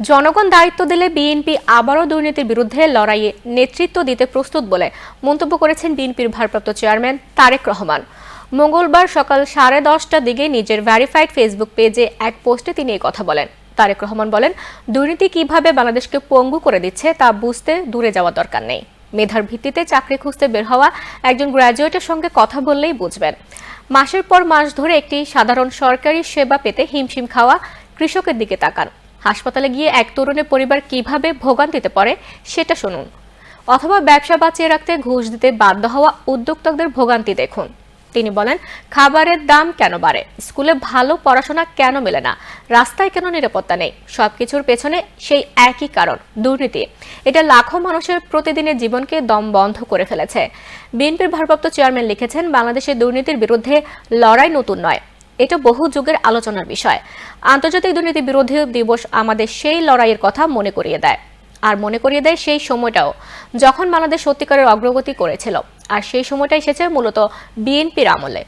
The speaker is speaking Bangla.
জনগণ দায়িত্ব দিলে বিএনপি আবারও দুর্নীতির বিরুদ্ধে লড়াইয়ে নেতৃত্ব দিতে প্রস্তুত বলে মন্তব্য করেছেন বিএনপির ভারপ্রাপ্ত চেয়ারম্যান তারেক রহমান। মঙ্গলবার সকাল সাড়ে দশটার দিকে নিজের ভ্যারিফাইড ফেসবুক পেজে এক পোস্টে তিনি এই কথা বলেন। তারেক রহমান বলেন, দুর্নীতি কীভাবে বাংলাদেশকে পঙ্গু করে দিচ্ছে তা বুঝতে দূরে যাওয়া দরকার নেই। মেধার ভিত্তিতে চাকরি খুঁজতে বের হওয়া, একজন গ্র্যাজুয়েটের সঙ্গে কথা বললেই বুঝবেন। মাসের পর মাস ধরে একটি সাধারণ সরকারি সেবা পেতে হিমশিম খাওয়া কৃষকের দিকে তাকান। হাসপাতালে গিয়ে এক তরুণের পরিবার কীভাবে ভোগান্তিতে পড়ে, সেটা শুনুন। অথবা ব্যবসা বাঁচিয়ে রাখতে ঘুষ দিতে বাধ্য হওয়া উদ্যোক্তাদের ভোগান্তি দেখুন। তিনি বলেন, খাবারের দাম কেন বাড়ে? স্কুলে ভালো পড়াশোনা কেন মেলে না? রাস্তায় কেন নিরাপত্তা নেই? সবকিছুর পেছনে সেই একই কারণ, দুর্নীতি। এটা লাখো মানুষের প্রতিদিনের জীবনকে দম বন্ধ করে ফেলেছে। বিএনপির ভারপ্রাপ্ত চেয়ারম্যান লিখেছেন বাংলাদেশের দুর্নীতির বিরুদ্ধে লড়াই নতুন নয়। এটা বহু যুগের আলোচনার বিষয়। আন্তর্জাতিক দুর্নীতি বিরোধী দিবস আমাদের সেই লড়াইয়ের কথা মনে করিয়ে দেয়। আর মনে করিয়ে দেয় সেই সময়টাও, যখন বাংলাদেশ সত্যিকারের অগ্রগতি করেছিল। আর সেই সময়টা এসেছে মূলত বিএনপির আমলে।